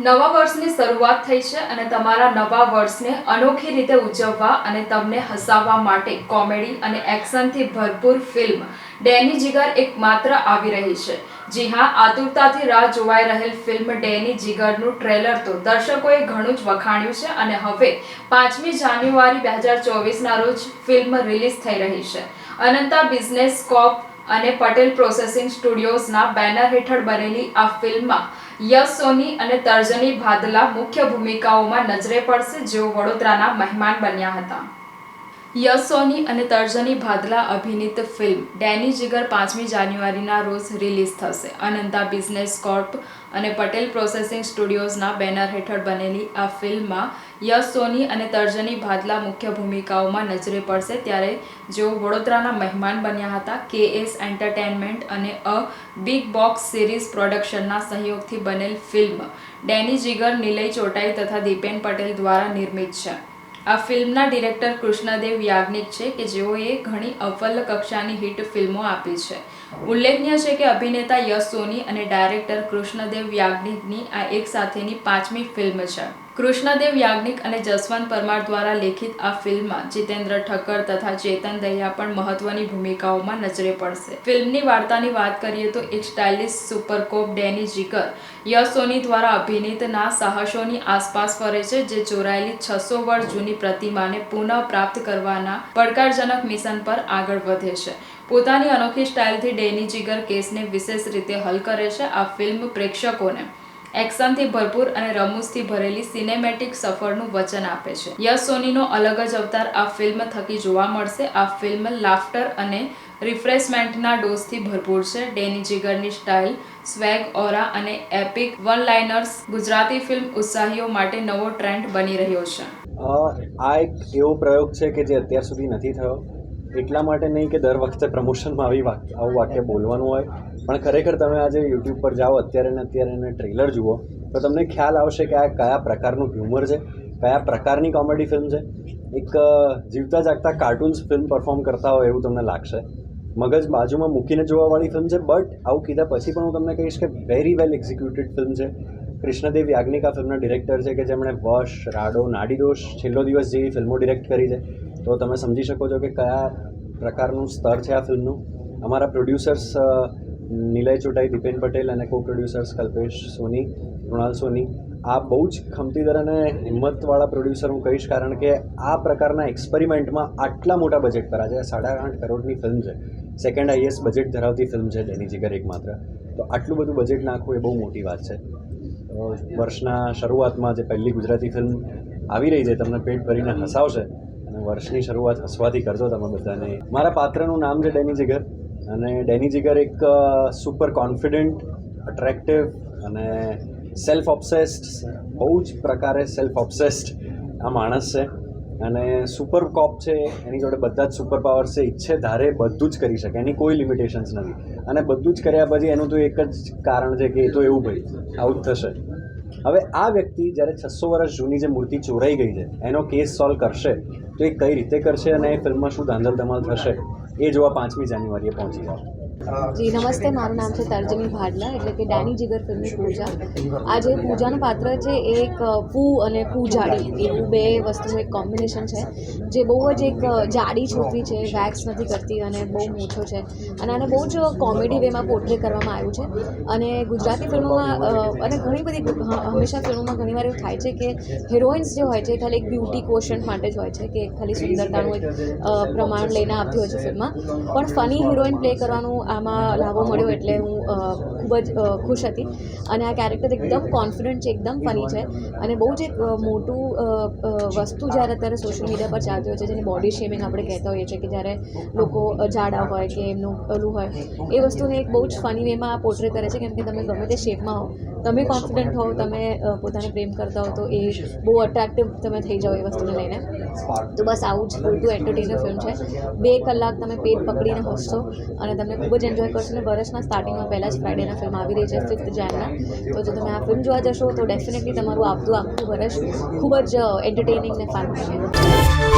નવા વર્ષની શરૂઆત થઈ છે અને તમારા નવા વર્ષને અનોખી રીતે ઉજવવા અને તમને હસાવવા માટે કોમેડી અને એક્શનથી ભરપૂર ફિલ્મ ડેની જીગર એક માત્ર આવી રહી છે. જી હા, આતુરતાથી રાહ જોવાઈ રહેલ ફિલ્મ ડેની જીગરનું ટ્રેલર તો દર્શકોએ ઘણું જ વખાણ્યું છે અને હવે પાંચમી જાન્યુઆરી બે હજાર ચોવીસના રોજ ફિલ્મ રિલીઝ થઈ રહી છે. અનંતા બિઝનેસ કોપ અને પટેલ પ્રોસેસિંગ સ્ટુડિયોઝના બેનર હેઠળ બનેલી આ ફિલ્મમાં યશ સોની અને તર્જની ભાદલા મુખ્ય ભૂમિકાઓમાં નજરે પડશે જેઓ વડોદરાના મહેમાન બન્યા હતા. યશ સોની અને તર્જની ભાદલા અભિનીત ફિલ્મ ડેની જીગર પાંચમી જાન્યુઆરીના રોજ રિલીઝ થશે. અનંતા બિઝનેસ કોર્પ અને પટેલ પ્રોસેસિંગ સ્ટુડિયોઝના બેનર હેઠળ બનેલી આ ફિલ્મમાં યશ સોની અને તર્જની ભાદલા મુખ્ય ભૂમિકાઓમાં નજરે પડશે ત્યારે જેઓ વડોદરાના મહેમાન બન્યા હતા કે એસ એન્ટરટેનમેન્ટ અને અ બિગ બોક્સ સિરીઝ પ્રોડક્શનના સહયોગથી બનેલ ફિલ્મ ડેની જીગર, નિલય ચોટાઈ તથા દીપેન પટેલ દ્વારા નિર્મિત છે. આ ફિલ્મના ડિરેક્ટર કૃષ્ણદેવ યાજ્ઞિક છે કે જેઓએ ઘણી અવ્વલ કક્ષાની હિટ ફિલ્મો આપી છે. ઉલ્લેખનીય છે કે અભિનેતા યશ સોની અને ડાયરેક્ટર કૃષ્ણદેવ યાજ્ઞિકની આ એક સાથેની પાંચમી ફિલ્મ છે. કૃષ્ણદેવ યાજ્ઞિક અને જસવંત પરમાર દ્વારા લેખિત આ ફિલ્મમાં જીતેન્દ્ર ઠક્કર તથા ચેતન દહિયા પણ મહત્વની ભૂમિકાઓમાં નજરે પડશે. ફિલ્મની વાર્તાની વાત કરીએ તો એક સ્ટાઇલિશ સુપરકોપ ડેની જીગર યશ સોની દ્વારા અભિનીતના સાહસોની આસપાસ ફરે છે, જે ચોરાયેલી છસો વર્ષ જૂની પ્રતિમાને પુનઃ પ્રાપ્ત કરવાના પડકારજનક મિશન પર આગળ વધે છે. પોતાની અનોખી સ્ટાઇલથી ડેની જીગર કેસને વિશેષ રીતે હલ કરે છે આ ફિલ્મ પ્રેક્ષકોને. એક્શનથી ભરપૂર અને રમૂજથી ભરેલી સિનેમેટિક સફરનું વચન આપે છે. યશ સોનીનો અલગ જ અવતાર આ ફિલ્મ થકી જોવા મળશે. આ ફિલ્મ લાફ્ટર અને રિફ્રેશમેન્ટના ડોઝથી ભરપૂર છે. ડેની જીગરની સ્ટાઇલ સ્વેગ ઓરા અને epic one liners Gujarati film ઉત્સાહીઓ માટે નવો ટ્રેન્ડ બની રહ્યો છે. આ એક એવો પ્રયોગ છે કે જે અત્યાર સુધી નથી થયો. એટલા માટે નહીં કે દર વખતે પ્રમોશનમાં આવી વાક્ય આવું વાક્ય બોલવાનું હોય. પણ ખરેખર તમે આજે યુટ્યુબ પર જાઓ, અત્યારે ને અત્યારે એને ટ્રેલર જુઓ, તો તમને ખ્યાલ આવશે કે આ કયા પ્રકારનું હ્યુમર છે, કયા પ્રકારની કોમેડી ફિલ્મ છે. એક જીવતા જાગતા કાર્ટૂન્સ ફિલ્મ પરફોર્મ કરતા હોય એવું તમને લાગશે. મગજ બાજુમાં મૂકીને જોવાવાળી ફિલ્મ છે બટ આવું કીધા પછી પણ હું તમને કહીશ કે વેરી વેલ એક્ઝિક્યુટેડ ફિલ્મ છે. કૃષ્ણદેવ યાજ્ઞિક આ ફિલ્મના ડિરેક્ટર છે કે જેમણે વશ, રાડો, નાડીદોષ, છેલ્લો દિવસ જેવી ફિલ્મો ડિરેક્ટ કરી છે. તો તમે સમજી શકો છો કે કયા પ્રકારનું સ્તર છે આ ફિલ્મનું. અમારા પ્રોડ્યુસર્સ નિલય ચોટાઈ દીપેન પટેલ અને કો પ્રોડ્યુસર્સ કલ્પેશ સોની કૃણાલ સોની, આ બહુ જ ખમતીદર અને હિંમતવાળા પ્રોડ્યુસર હું કહીશ કારણ કે આ પ્રકારના એક્સપેરિમેન્ટમાં આટલા મોટા બજેટ પર આજે સાડા આઠ કરોડની ફિલ્મ છે. સેકન્ડ હાઈએસ્ટ બજેટ ધરાવતી ફિલ્મ છે ડેની જીગર એકમાત્ર તો આટલું બધું બજેટ નાખવું એ બહુ મોટી વાત છે. વર્ષના શરૂઆતમાં જે પહેલી ગુજરાતી ફિલ્મ આવી રહી છે, તમને પેટ ભરીને હસાવશે વર્ષની શરૂઆત હસવાથી કરજો તમે બધાને. મારા પાત્રનું નામ છે ડેની જીગર. અને ડેની જીગર એક સુપર કોન્ફિડન્ટ અટ્રેક્ટિવ અને સેલ્ફ ઓબ્સેસ્ડ બહુ જ પ્રકારે સેલ્ફ ઓબ્સેસ્ડ આ માણસ છે. અને સુપર કોપ છે, એની જોડે બધા જ સુપર પાવર્સ છે, ઈચ્છે ધારે બધું જ કરી શકે, એની કોઈ લિમિટેશન્સ નથી. અને બધું જ કર્યા પછી એનું તો એક જ કારણ છે કે એ તો એવું ભાઈ આવું જ થશે. હવે આ વ્યક્તિ જ્યારે છસો વર્ષ જૂની જે મૂર્તિ ચોરાઈ ગઈ છે, એનો કેસ સોલ્વ કરશે, તો એ કઈ રીતે કરશે અને એ ફિલ્મમાં શું ધાંધલ ધમાલ થશે, એ જોવા પાંચમી જાન્યુઆરીએ પહોંચી જાઓ. જી, નમસ્તે, મારું નામ છે તર્જની ભાડલા, એટલે કે ડેની જીગર ફિલ્મની પૂજા. આ જે પૂજાનું પાત્ર છે એક પૂ અને પૂ જાડી. એવું બે વસ્તુનું એક કોમ્બિનેશન છે, જે બહુ જ એક જાડી છોકરી છે, વેક્સ નથી કરતી અને બહુ મૂછો છે. અને આને બહુ જ કોમેડી વેમાં પોર્ટ્રે કરવામાં આવ્યું છે. અને ગુજરાતી ફિલ્મોમાં અને ઘણી બધી હંમેશા ફિલ્મોમાં ઘણીવાર એવું થાય છે કે હિરોઈન્સ જે હોય છે ખાલી એક બ્યુટી કોશન્ટ માટે જ હોય છે કે ખાલી સુંદરતાનું એક પ્રમાણ લઈને આવતી હોય છે ફિલ્મમાં. પણ ફની હિરોઈન પ્લે કરવાનું આમાં લાભો મળ્યો એટલે હું ખૂબ જ ખુશ હતી. અને આ કેરેક્ટર એકદમ કોન્ફિડન્ટ છે, એકદમ ફની છે. અને બહુ જ એક મોટું વસ્તુ જ્યારે અત્યારે સોશિયલ મીડિયા પર ચાલતી હોય છે, જેની બોડી શેમિંગ આપણે કહેતા હોઈએ છીએ કે જ્યારે લોકો જાડા હોય કે એમનું પેલું હોય, એ વસ્તુને એક બહુ જ ફની વેમાં પોર્ટ્રે કરે છે, કેમ કે તમે ગમે તે શેપમાં હો, તમે કોન્ફિડન્ટ હો તમે પોતાને પ્રેમ કરતા હો, તો એ બહુ અટ્રેક્ટિવ તમે થઈ જાઓ એ વસ્તુને લઈને. તો બસ આવું જ પૂરતું એન્ટરટેનર ફિલ્મ છે. બે કલાક તમે પેટ પકડીને હસશો અને તમને ખૂબ જ એન્જોય કરશો. ને વર્ષના સ્ટાર્ટિંગમાં પહેલાં જ ફ્રાઈડેના ફિલ્મ આવી રહી છે ફિફ્થ જાનના તો જો તમે આ ફિલ્મ જોવા જશો, તો ડેફિનેટલી તમારું આવતું આખું વર્ષ ખૂબ જ એન્ટરટેનિંગ ને ફન હશે